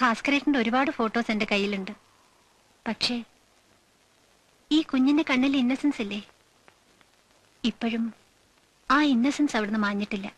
ഭാസ്കരേട്ടന്റെ ഒരുപാട് ഫോട്ടോസ് എന്റെ കയ്യിലുണ്ട്. പക്ഷേ ഈ കുഞ്ഞിന്റെ കണ്ണിൽ ഇന്നസെൻസ് ഇല്ലേ? ഇപ്പോഴും ആ ഇന്നസെൻസ് അവിടുന്ന് മാഞ്ഞിട്ടില്ല.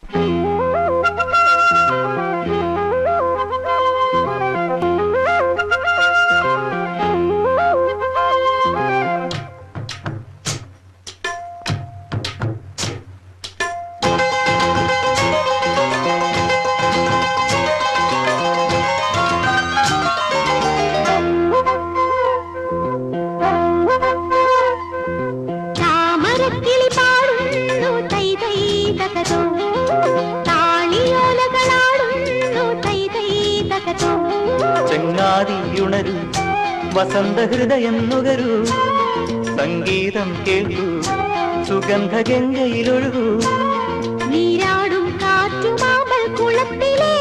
ചങ്ങാതിയുണരൂ വസന്തഹൃദയം നുകരൂ. സംഗീതം കേൾക്കൂ. സുഗന്ധ ഗംഗയിലൊഴുകൂ നീരാടും കാറ്റുമാമ്പൽ കുളത്തിലെ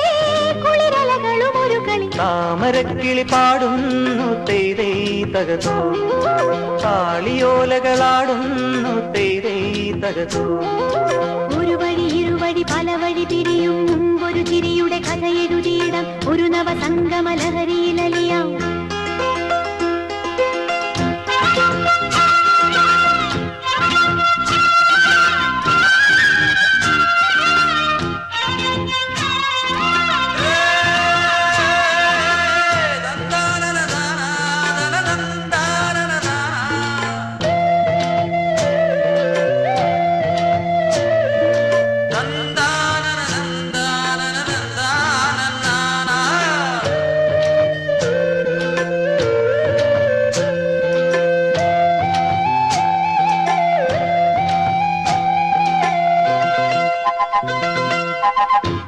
കുളിരലകളും ഒരു കളി. താമരക്കിളി പാടുന്നു തേരേ തകതോ താളിയോലകളാടുന്നു തേരേ തകതോ ഒരു വഴി ഇരുവഴി പല വഴി തിരിയും മുമ്പൊരു ചിരിയുടെ കഥ എഴുതിയിടം. ഒരു നവ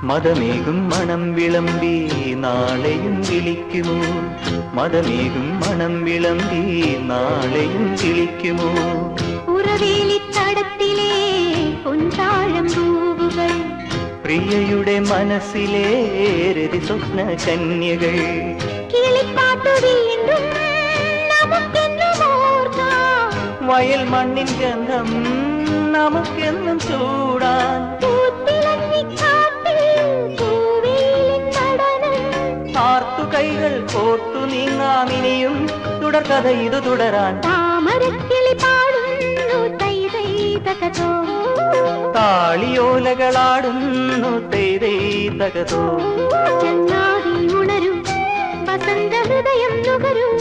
മതമേകും മണം വിളമ്പി നാളെയും വിളിക്കുമോ? മതമേകും മണം വിളമ്പി നാളെയും വിളിക്കുമോ? ഉറവേലിത്തടത്തിലെ പൊൻതാഴം പൂവുകൾ. പ്രിയയുടെ മനസ്സിലെ രതി സ്വപ്ന കന്യകൾ കിളിപ്പാട്ടു വീണ്ടും വയൽ മണ്ണിൻ ഗന്ധം നമുക്കെന്നും ചൂടാൻ. ആർത്തു കൈകൾ കോർത്തു നീങ്ങാമിനിയും തുടർക്കഥ ഇത് തുടരാൻ. താമരക്കിളി പാടുന്നു തൈ തൈ. തകതോ താളിയോലകളാടുന്നു തകതോ ചങ്ങാതി ഉണരും വസന്ത ഹൃദയം നുകരും.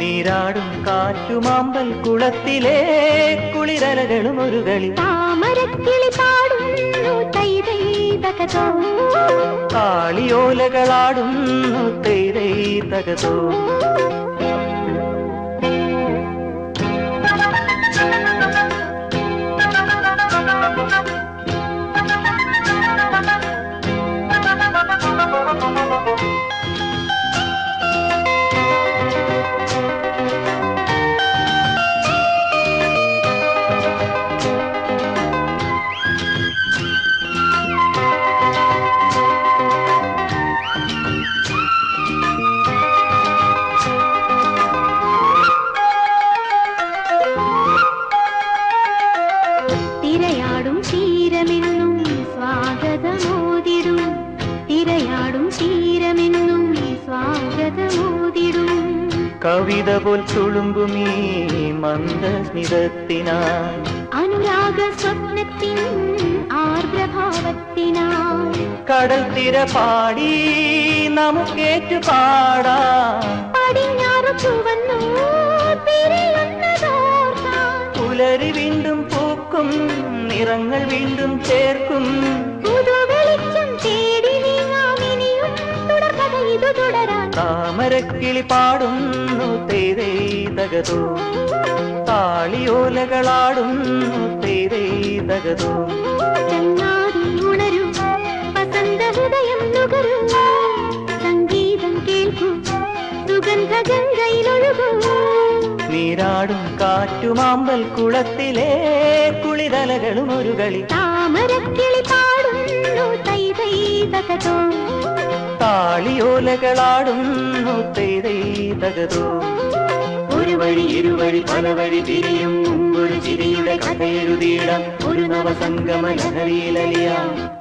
നീരാടും കാറ്റുമാമ്പൽ കുളത്തിലെ കുളിരലകളും ഒരു കളി. താമരക്കിളി പാടുന്നു തൈ തൈ തകതോ കവിത പോൽ തുളുമ്പുമീ മന്ദസ്മിതത്തിനായി. അനുരാഗ സ്വപ്നത്തിൻ ആർദ്രഭാവത്തിനായി. കടൽ തിര പാടി നമുക്കേറ്റു പാടാ. പടിഞ്ഞാറു ചുവന്നു പുലരി വീണ്ടും പൂക്കും നിറങ്ങൾ വീണ്ടും ചേർക്കും. താമരക്കിളി പാടുന്നു തേരേ തകതോ താളിയോലകളാടുന്നു തേരേ തകതോ ചങ്ങാതി ഉണരൂ വസന്ത ഹൃദയം നുകരൂ. സംഗീതം കേൾക്കൂ സുഗന്ധ ഗംഗയിലൊഴുകൂ നീരാടും കാറ്റുമാമ്പൽ കുളത്തിലെ കുളിതലകളും ഒരു കളി. താമരക്കിളി തകതോ താളിയോലകളാടുന്നു തേരേ തകതോ ഒരു വഴി ഇരുവഴി പല വഴി തിരിയും. ഒരു ചിരിയുടെ കഥ എഴുതിയിടാം ഒരു നവസംഗമ ലഹരിയിലലിയാം